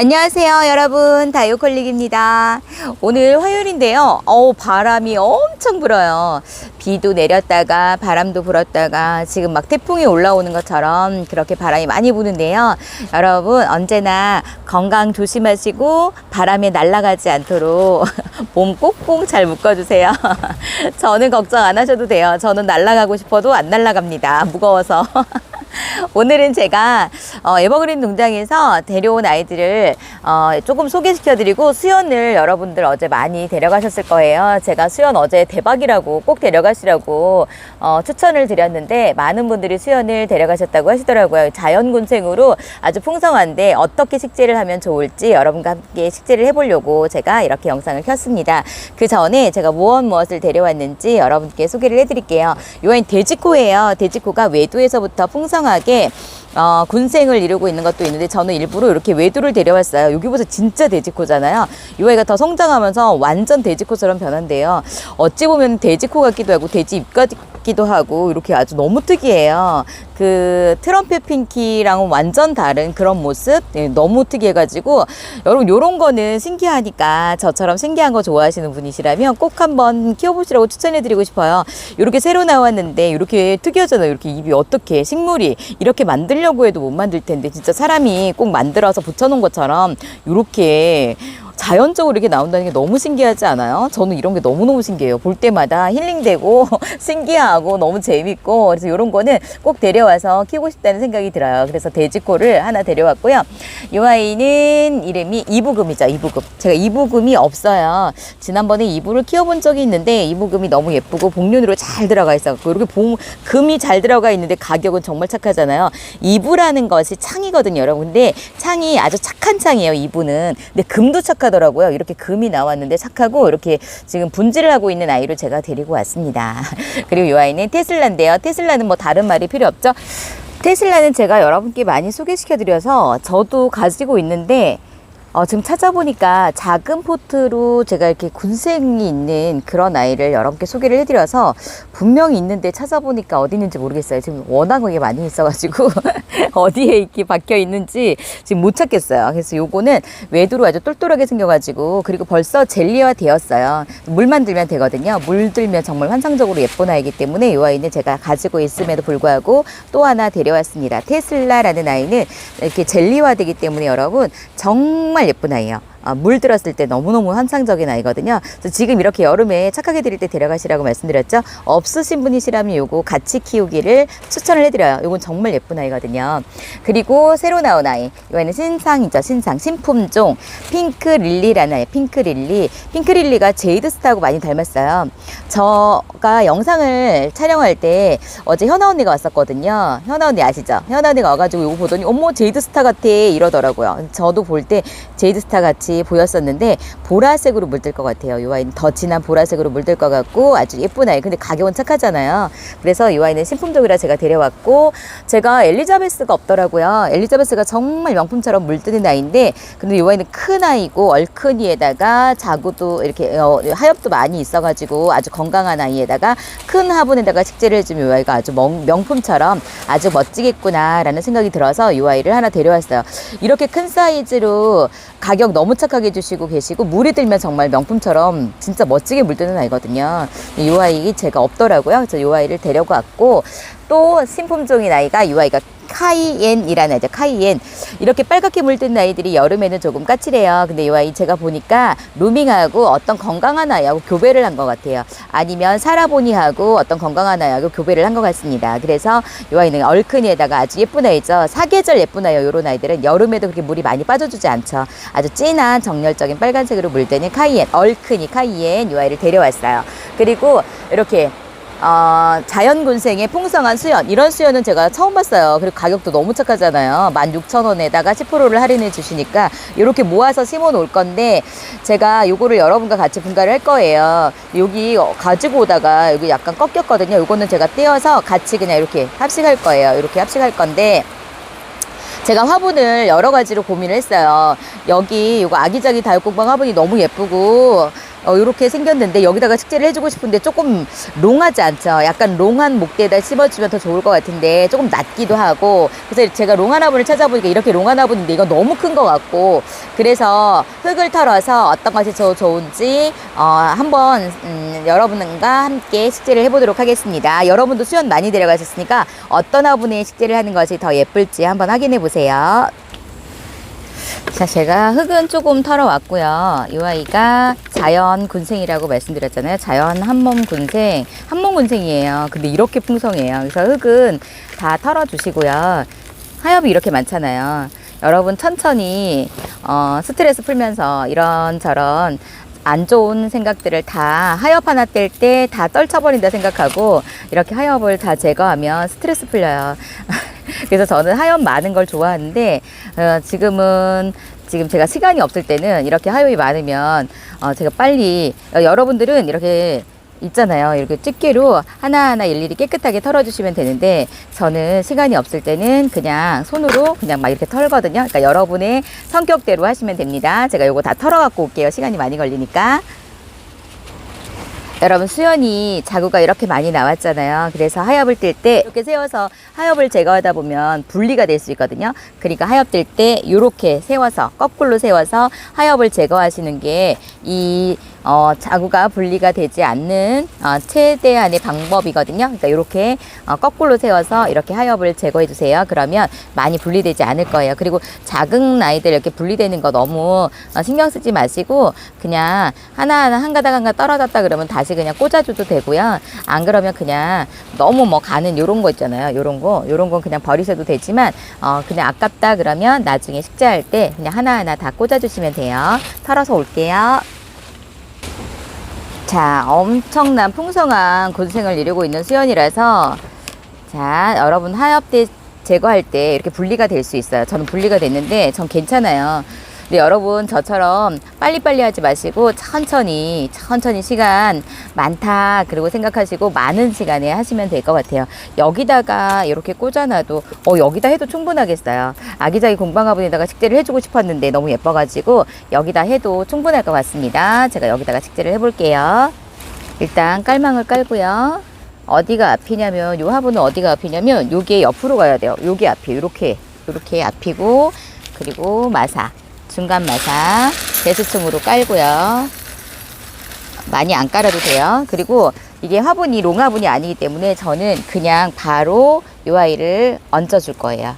안녕하세요 여러분. 다이오컬릭입니다. 오늘 화요일인데요. 어우 바람이 엄청 불어요. 비도 내렸다가 바람도 불었다가 지금 막 태풍이 올라오는 것처럼 그렇게 바람이 많이 부는데요. 여러분 언제나 건강 조심하시고 바람에 날아가지 않도록 몸 꼭꼭 잘 묶어주세요. 저는 걱정 안 하셔도 돼요. 저는 날아가고 싶어도 안 날아갑니다. 무거워서 오늘은 제가 어, 에버그린 농장에서 데려온 아이들을 어, 조금 소개시켜드리고 수연을 여러분들 어제 많이 데려가셨을 거예요. 제가 수연 어제 대박이라고 꼭 데려가시라고 어, 추천을 드렸는데 많은 분들이 수연을 데려가셨다고 하시더라고요. 자연군생으로 아주 풍성한데 어떻게 식재를 하면 좋을지 여러분과 함께 식재를 해보려고 제가 이렇게 영상을 켰습니다. 그 전에 제가 무엇 무엇을 데려왔는지 여러분께 소개를 해드릴게요. 요한 돼지코예요. 돼지코가 외도에서부터 풍성 하게 어, 군생을 이루고 있는 것도 있는데 저는 일부러 이렇게 외도를 데려왔어요. 여기보다 진짜 돼지코잖아요. 이 아이가 더 성장하면서 완전 돼지코처럼 변한대요. 어찌 보면 돼지코 같기도 하고 돼지 입 같기도 하고 이렇게 아주 너무 특이해요. 그 트럼펫 핑키랑은 완전 다른 그런 모습 네, 너무 특이해가지고 여러분 요런 거는 신기하니까 저처럼 신기한 거 좋아하시는 분이시라면 꼭 한번 키워보시라고 추천해드리고 싶어요. 이렇게 새로 나왔는데 이렇게 특이하잖아요. 이렇게 입이 어떻게 식물이 이렇게 만들려고 해도 못 만들 텐데 진짜 사람이 꼭 만들어서 붙여놓은 것처럼 이렇게 자연적으로 이렇게 나온다는 게 너무 신기하지 않아요? 저는 이런 게 너무너무 신기해요. 볼 때마다 힐링되고 신기하고 너무 재밌고 그래서 이런 거는 꼭 데려와서 키우고 싶다는 생각이 들어요. 그래서 돼지코를 하나 데려왔고요. 이 아이는 이름이 이부금이죠. 이부금. 제가 이부금이 없어요. 지난번에 이부를 키워본 적이 있는데 이부금이 너무 예쁘고 복륜으로 잘 들어가 있어갖고 이렇게 봉, 금이 잘 들어가 있는데 가격은 정말 착하잖아요. 이부라는 것이 창이거든요, 여러분. 근데 창이 아주 착한 창이에요, 이부는. 근데 금도 착 하더라고요. 이렇게 금이 나왔는데 착하고 이렇게 지금 분질을 하고 있는 아이를 제가 데리고 왔습니다. 그리고 이 아이는 테슬라인데요. 테슬라는 뭐 다른 말이 필요 없죠. 테슬라는 제가 여러분께 많이 소개시켜드려서 저도 가지고 있는데 어, 지금 찾아보니까 작은 포트로 제가 이렇게 군생이 있는 그런 아이를 여러분께 소개를 해드려서 분명히 있는데 찾아보니까 어디 있는지 모르겠어요. 지금 워낙 그게 많이 있어가지고 어디에 이렇게 박혀 있는지 지금 못 찾겠어요. 그래서 요거는 외두로 아주 똘똘하게 생겨가지고 그리고 벌써 젤리화 되었어요. 물만 들면 되거든요. 물 들면 정말 환상적으로 예쁜 아이기 때문에 이 아이는 제가 가지고 있음에도 불구하고 또 하나 데려왔습니다. 테슬라라는 아이는 이렇게 젤리화 되기 때문에 여러분 정말 예쁜 아이예요. 아, 물 들었을 때 너무너무 환상적인 아이거든요. 그래서 지금 이렇게 여름에 착하게 드릴 때 데려가시라고 말씀드렸죠. 없으신 분이시라면 요거 같이 키우기를 추천을 해드려요. 요건 정말 예쁜 아이거든요. 그리고 새로 나온 아이. 이거는 신상이죠. 신상. 신품종. 핑크 릴리라는 아이. 핑크 릴리. 핑크 릴리가 제이드 스타하고 많이 닮았어요. 저가 영상을 촬영할 때 어제 현아 언니가 왔었거든요. 현아 언니 아시죠? 현아 언니가 와가지고 이거 보더니 어머 제이드 스타 같아 이러더라고요. 저도 볼 때 제이드 스타 같이 보였었는데 보라색으로 물들 것 같아요. 이 아이는 더 진한 보라색으로 물들 것 같고 아주 예쁜 아이. 근데 가격은 착하잖아요. 그래서 이 아이는 신품종이라 제가 데려왔고 제가 엘리자베스가 없더라고요. 엘리자베스가 정말 명품처럼 물드는 아이인데 근데 이 아이는 큰 아이고 얼큰이에다가 자구도 이렇게 어, 하엽도 많이 있어가지고 아주 건강한 아이에다가 큰 화분에다가 식재를 해주면 이 아이가 아주 명, 명품처럼 아주 멋지겠구나라는 생각이 들어서 이 아이를 하나 데려왔어요. 이렇게 큰 사이즈로 가격 너무 착하게 주시고 계시고 물이 들면 정말 명품처럼 진짜 멋지게 물드는 아이거든요. 이 아이 제가 없더라고요. 그래서 이 아이를 데려고 왔고 또 신품종인 아이가 이 아이가 카이엔이라는 아이죠. 카이엔. 이렇게 빨갛게 물든 아이들이 여름에는 조금 까칠해요. 근데 이 아이 제가 보니까 루밍하고 어떤 건강한 아이하고 교배를 한 것 같아요. 아니면 사라보니하고 어떤 건강한 아이하고 교배를 한 것 같습니다. 그래서 이 아이는 얼큰이에다가 아주 예쁜 아이죠. 사계절 예쁜 아이요. 이런 아이들은 여름에도 그렇게 물이 많이 빠져주지 않죠. 아주 진한 정열적인 빨간색으로 물드는 카이엔, 얼큰이 카이엔 이 아이를 데려왔어요. 그리고 이렇게 어, 자연군생의 풍성한 수연. 이런 수연은 제가 처음 봤어요. 그리고 가격도 너무 착하잖아요. 16,000원에다가 10%를 할인해 주시니까 이렇게 모아서 심어 놓을 건데 제가 요거를 여러분과 같이 분갈을 할 거예요. 여기 어, 가지고 오다가 여기 약간 꺾였거든요. 요거는 제가 떼어서 같이 그냥 이렇게 합식할 거예요. 이렇게 합식할 건데 제가 화분을 여러 가지로 고민을 했어요. 여기 이거 아기자기 다육공방 화분이 너무 예쁘고 어, 이렇게 생겼는데 여기다가 식재를 해주고 싶은데 조금 롱하지 않죠? 약간 롱한 목대에다 심어주면 더 좋을 것 같은데 조금 낮기도 하고 그래서 제가 롱한 화분을 찾아보니까 이렇게 롱한 화분인데 이거 너무 큰 것 같고 그래서 흙을 털어서 어떤 것이 더 좋은지 어, 한번 음, 여러분과 함께 식재를 해보도록 하겠습니다. 여러분도 수연 많이 데려가셨으니까 어떤 화분에 식재를 하는 것이 더 예쁠지 한번 확인해 보세요. 자, 제가 흙은 조금 털어왔고요. 이 아이가 자연 군생이라고 말씀드렸잖아요. 자연 한몸 군생, 한몸 군생이에요. 근데 이렇게 풍성해요. 그래서 흙은 다 털어주시고요. 하엽이 이렇게 많잖아요. 여러분 천천히 어, 스트레스 풀면서 이런저런 안 좋은 생각들을 다 하엽 하나 뗄 때 다 떨쳐버린다 생각하고 이렇게 하엽을 다 제거하면 스트레스 풀려요. 그래서 저는 하엽 많은 걸 좋아하는데 어, 지금은 지금 제가 시간이 없을 때는 이렇게 하엽이 많으면 어, 제가 빨리 어, 여러분들은 이렇게 있잖아요. 이렇게 집게로 하나하나 일일이 깨끗하게 털어주시면 되는데 저는 시간이 없을 때는 그냥 손으로 그냥 막 이렇게 털거든요. 그러니까 여러분의 성격대로 하시면 됩니다. 제가 요거 다 털어갖고 올게요. 시간이 많이 걸리니까. 여러분 수연이 자구가 이렇게 많이 나왔잖아요. 그래서 하엽을 뗄때 이렇게 세워서 하엽을 제거하다 보면 분리가 될 수 있거든요. 그러니까 하엽 뗄때 이렇게 세워서 거꾸로 세워서 하엽을 제거하시는 게이 어, 자구가 분리가 되지 않는 어, 최대한의 방법이거든요. 그러니까 이렇게 어, 거꾸로 세워서 이렇게 하엽을 제거해 주세요. 그러면 많이 분리되지 않을 거예요. 그리고 작은 아이들 이렇게 분리되는 거 너무 어, 신경 쓰지 마시고 그냥 하나하나 한 가닥 한 가닥 떨어졌다 그러면 다시 그냥 꽂아줘도 되고요. 안 그러면 그냥 너무 뭐 가는 요런 거 있잖아요. 요런 거, 요런 건 그냥 버리셔도 되지만 어, 그냥 아깝다 그러면 나중에 식재할 때 그냥 하나하나 다 꽂아주시면 돼요. 털어서 올게요. 자, 엄청난 풍성한 군생을 이루고 있는 수연이라서 자, 여러분 하엽 때 제거할 때 이렇게 분리가 될 수 있어요. 저는 분리가 됐는데 전 괜찮아요. 근데 여러분 저처럼 빨리빨리 하지 마시고 천천히 천천히 시간 많다 그리고 생각하시고 많은 시간에 하시면 될 것 같아요. 여기다가 이렇게 꽂아놔도 어 여기다 해도 충분하겠어요. 아기자기 공방화분에다가 식재를 해주고 싶었는데 너무 예뻐가지고 여기다 해도 충분할 것 같습니다. 제가 여기다가 식재를 해볼게요. 일단 깔망을 깔고요. 어디가 앞이냐면 요 화분은 어디가 앞이냐면 요게 옆으로 가야 돼요. 요게 앞이 요렇게 요렇게 앞이고 그리고 마사 중간 마사 배수층으로 깔고요. 많이 안 깔아도 돼요. 그리고 이게 화분이 롱화분이 아니기 때문에 저는 그냥 바로 요 아이를 얹어 줄 거예요.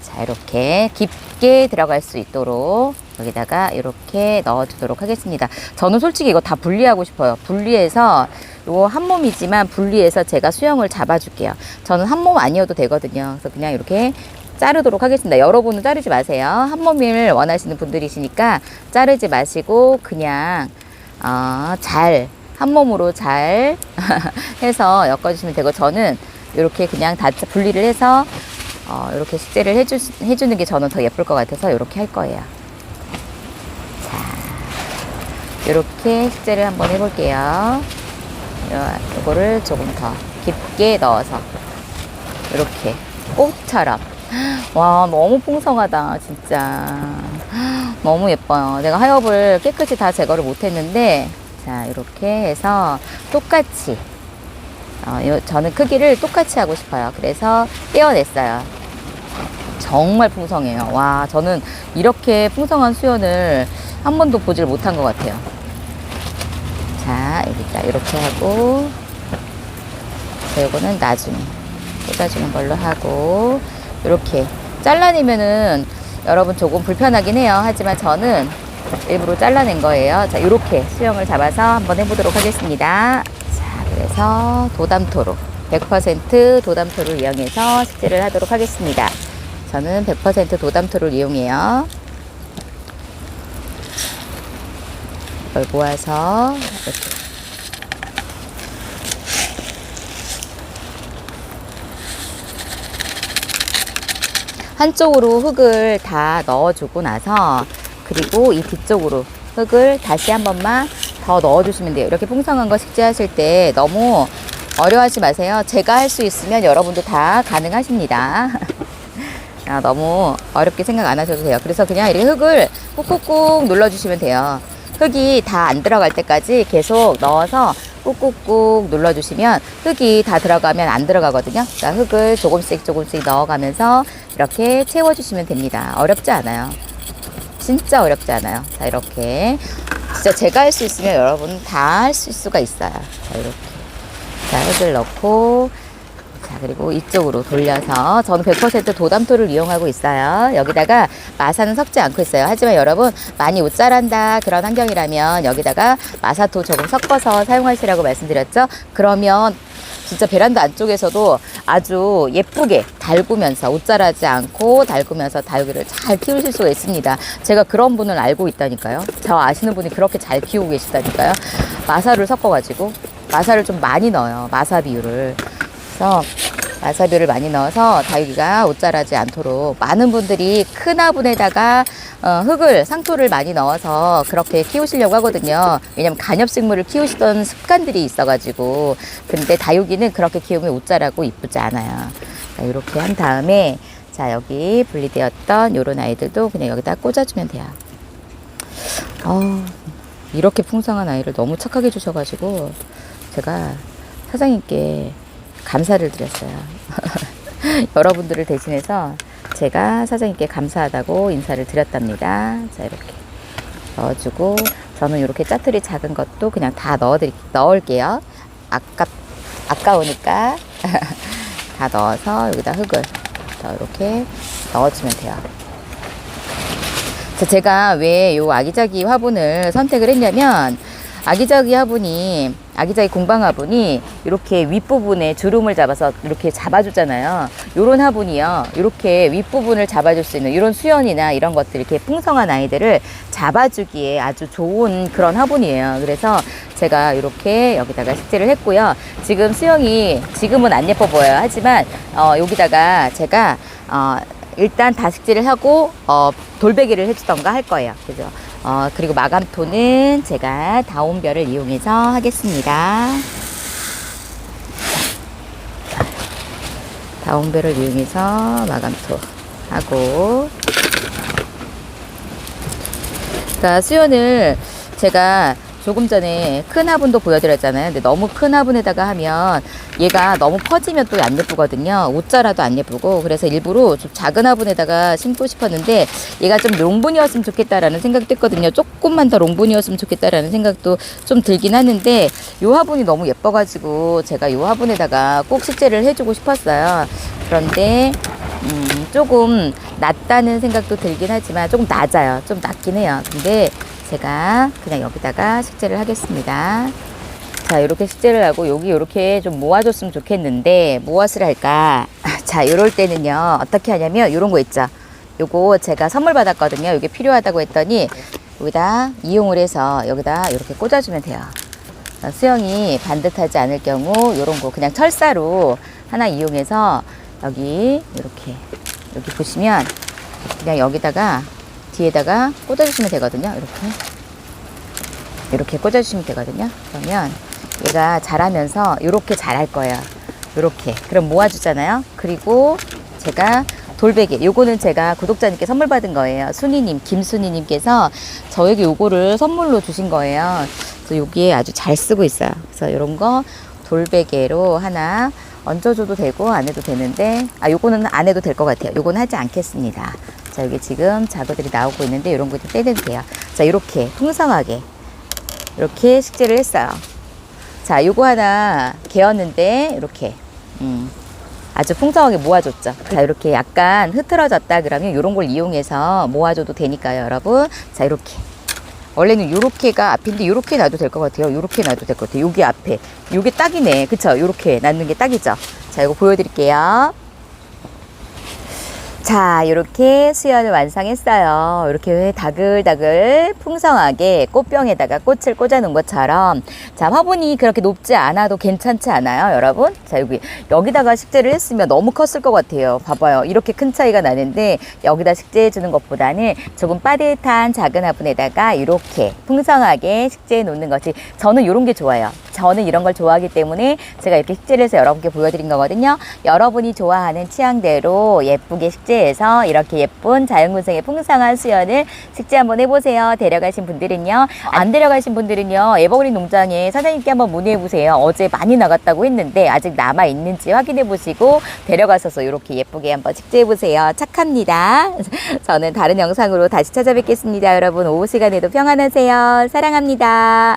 자, 이렇게 깊게 들어갈 수 있도록 여기다가 이렇게 넣어 주도록 하겠습니다. 저는 솔직히 이거 다 분리하고 싶어요. 분리해서 요거 한 몸이지만 분리해서 제가 수영을 잡아 줄게요. 저는 한 몸 아니어도 되거든요. 그래서 그냥 이렇게 자르도록 하겠습니다. 여러분은 자르지 마세요. 한 몸을 원하시는 분들이시니까 자르지 마시고 그냥 어, 잘, 한 몸으로 잘 해서 엮어주시면 되고, 저는 이렇게 그냥 다 분리를 해서, 어, 이렇게 식재를 해주, 해주는 게 저는 더 예쁠 것 같아서 이렇게 할 거예요. 자, 이렇게 식재를 한번 해볼게요. 요, 요거를 조금 더 깊게 넣어서, 이렇게 꽃처럼. 와, 너무 풍성하다, 진짜. 너무 예뻐요. 내가 하엽을 깨끗이 다 제거를 못했는데, 자, 이렇게 해서 똑같이, 어, 요, 저는 크기를 똑같이 하고 싶어요. 그래서 떼어냈어요. 정말 풍성해요. 와, 저는 이렇게 풍성한 수연을 한 번도 보질 못한 것 같아요. 자, 여기다 이렇게 하고, 자, 요거는 나중에 꽂아주는 걸로 하고, 이렇게 잘라내면은 여러분 조금 불편하긴 해요. 하지만 저는 일부러 잘라낸 거예요. 자, 이렇게 수영을 잡아서 한번 해보도록 하겠습니다. 자, 그래서 도담토로 100% 도담토를 이용해서 식재를 하도록 하겠습니다. 저는 100% 도담토를 이용해요. 이걸 모아서 이렇게 한쪽으로 흙을 다 넣어주고 나서 그리고 이 뒤쪽으로 흙을 다시 한 번만 더 넣어주시면 돼요. 이렇게 풍성한 거 식재하실 때 너무 어려워하지 마세요. 제가 할 수 있으면 여러분도 다 가능하십니다. 아, 너무 어렵게 생각 안 하셔도 돼요. 그래서 그냥 이렇게 흙을 꾹꾹꾹 눌러주시면 돼요. 흙이 다 안 들어갈 때까지 계속 넣어서 꾹꾹꾹 눌러주시면 흙이 다 들어가면 안 들어가거든요. 그러니까 흙을 조금씩 조금씩 넣어가면서 이렇게 채워주시면 됩니다. 어렵지 않아요. 진짜 어렵지 않아요. 자, 이렇게. 진짜 제가 할 수 있으면 여러분 다 할수 수가 있어요. 자, 이렇게. 자, 흙을 넣고, 자, 그리고 이쪽으로 돌려서 저는 100% 도담토를 이용하고 있어요. 여기다가 마사는 섞지 않고 있어요. 하지만 여러분 많이 못 자란다 그런 환경이라면 여기다가 마사토 조금 섞어서 사용하시라고 말씀드렸죠. 그러면 진짜 베란다 안쪽에서도 아주 예쁘게 달구면서 옷 자라지 않고 달구면서 다육이를 잘 키우실 수가 있습니다. 제가 그런 분을 알고 있다니까요. 저 아시는 분이 그렇게 잘 키우고 계시다니까요. 마사를 섞어가지고 마사를 좀 많이 넣어요. 마사 비율을. 그래서 와사비를 많이 넣어서 다육이가 옷 자라지 않도록 많은 분들이 큰 화분에다가 어, 흙을 상토를 많이 넣어서 그렇게 키우시려고 하거든요. 왜냐면 간엽식물을 키우시던 습관들이 있어가지고 근데 다육이는 그렇게 키우면 옷 자라고 이쁘지 않아요. 자, 이렇게 한 다음에 자 여기 분리되었던 요런 아이들도 그냥 여기다 꽂아주면 돼요. 어, 이렇게 풍성한 아이를 너무 착하게 주셔가지고 제가 사장님께 감사를 드렸어요. 여러분들을 대신해서 제가 사장님께 감사하다고 인사를 드렸답니다. 자, 이렇게 넣어주고, 저는 이렇게 짜투리 작은 것도 그냥 다 넣어드리, 넣을게요. 아까, 아까우니까. 다 넣어서 여기다 흙을 더 이렇게 넣어주면 돼요. 자, 제가 왜 요 아기자기 화분을 선택을 했냐면, 아기자기 화분이 아기자기 공방 화분이 이렇게 윗부분에 주름을 잡아서 이렇게 잡아주잖아요. 요런 화분이요. 이렇게 윗부분을 잡아줄 수 있는 이런 수연이나 이런 것들 이렇게 풍성한 아이들을 잡아주기에 아주 좋은 그런 화분이에요. 그래서 제가 이렇게 여기다가 식재를 했고요. 지금 수영이 지금은 안 예뻐 보여요. 하지만 어, 여기다가 제가 어, 일단 다식질을 하고 어, 돌베개를 해주던가 할 거예요. 그죠? 어, 그리고 마감토는 제가 다운별을 이용해서 하겠습니다. 자, 다운별을 이용해서 마감토 하고 자, 수연을 제가 조금 전에 큰 화분도 보여드렸잖아요. 근데 너무 큰 화분에다가 하면 얘가 너무 퍼지면 또 안 예쁘거든요. 옷 자라도 안 예쁘고. 그래서 일부러 좀 작은 화분에다가 심고 싶었는데 얘가 좀 롱분이었으면 좋겠다라는 생각도 했거든요. 조금만 더 롱분이었으면 좋겠다라는 생각도 좀 들긴 하는데 요 화분이 너무 예뻐가지고 제가 요 화분에다가 꼭 식재를 해주고 싶었어요. 그런데 음, 조금 낮다는 생각도 들긴 하지만 조금 낮아요. 좀 낮긴 해요. 근데 제가 그냥 여기다가 식재를 하겠습니다. 자, 이렇게 식재를 하고 여기 이렇게 좀 모아줬으면 좋겠는데 무엇을 할까? 자, 이럴 때는요. 어떻게 하냐면 이런 거 있죠. 요거 제가 선물 받았거든요. 이게 필요하다고 했더니 여기다 이용을 해서 여기다 이렇게 꽂아주면 돼요. 어, 수영이 반듯하지 않을 경우 이런 거 그냥 철사로 하나 이용해서 여기 이렇게 여기 보시면 그냥 여기다가 뒤에다가 꽂아주시면 되거든요. 이렇게 이렇게 꽂아주시면 되거든요. 그러면 얘가 자라면서 이렇게 자랄 거예요. 이렇게 그럼 모아주잖아요. 그리고 제가 돌베개 요거는 제가 구독자님께 선물 받은 거예요. 순이님 김순이님께서 저에게 요거를 선물로 주신 거예요. 그래서 여기에 아주 잘 쓰고 있어요. 그래서 이런 거 돌베개로 하나 얹어줘도 되고 안 해도 되는데 아 요거는 안 해도 될 것 같아요. 요거는 하지 않겠습니다. 자 여기 지금 자구들이 나오고 있는데 이런 거좀 떼도 돼요. 자 이렇게 풍성하게 이렇게 식재를 했어요. 자 요거 하나 개었는데 이렇게 음, 아주 풍성하게 모아줬죠. 자 이렇게 약간 흐트러졌다 그러면 이런 걸 이용해서 모아줘도 되니까요, 여러분. 자 이렇게 원래는 요렇게가 앞인데 요렇게 놔도 될 것 같아요. 요렇게 놔도 될 것 같아요. 여기 앞에. 요게 딱이네. 그쵸? 요렇게 놔는 게 딱이죠. 자, 이거 보여드릴게요. 자, 이렇게 수연을 완성했어요. 이렇게 다글다글 풍성하게 꽃병에다가 꽃을 꽂아 놓은 것처럼. 자, 화분이 그렇게 높지 않아도 괜찮지 않아요, 여러분? 자, 여기, 여기다가 식재를 했으면 너무 컸을 것 같아요. 봐봐요. 이렇게 큰 차이가 나는데, 여기다 식재해 주는 것보다는 조금 빠듯한 작은 화분에다가 이렇게 풍성하게 식재해 놓는 것이 저는 이런 게 좋아요. 저는 이런 걸 좋아하기 때문에 제가 이렇게 식재를 해서 여러분께 보여드린 거거든요. 여러분이 좋아하는 취향대로 예쁘게 식재해서 이렇게 예쁜 자연군생의 풍성한 수연을 식재 한번 해보세요. 데려가신 분들은요. 안 데려가신 분들은요. 에버그린 농장에 사장님께 한번 문의해 보세요. 어제 많이 나갔다고 했는데 아직 남아 있는지 확인해 보시고 데려가셔서 이렇게 예쁘게 한번 식재해 보세요. 착합니다. 저는 다른 영상으로 다시 찾아뵙겠습니다. 여러분 오후 시간에도 평안하세요. 사랑합니다.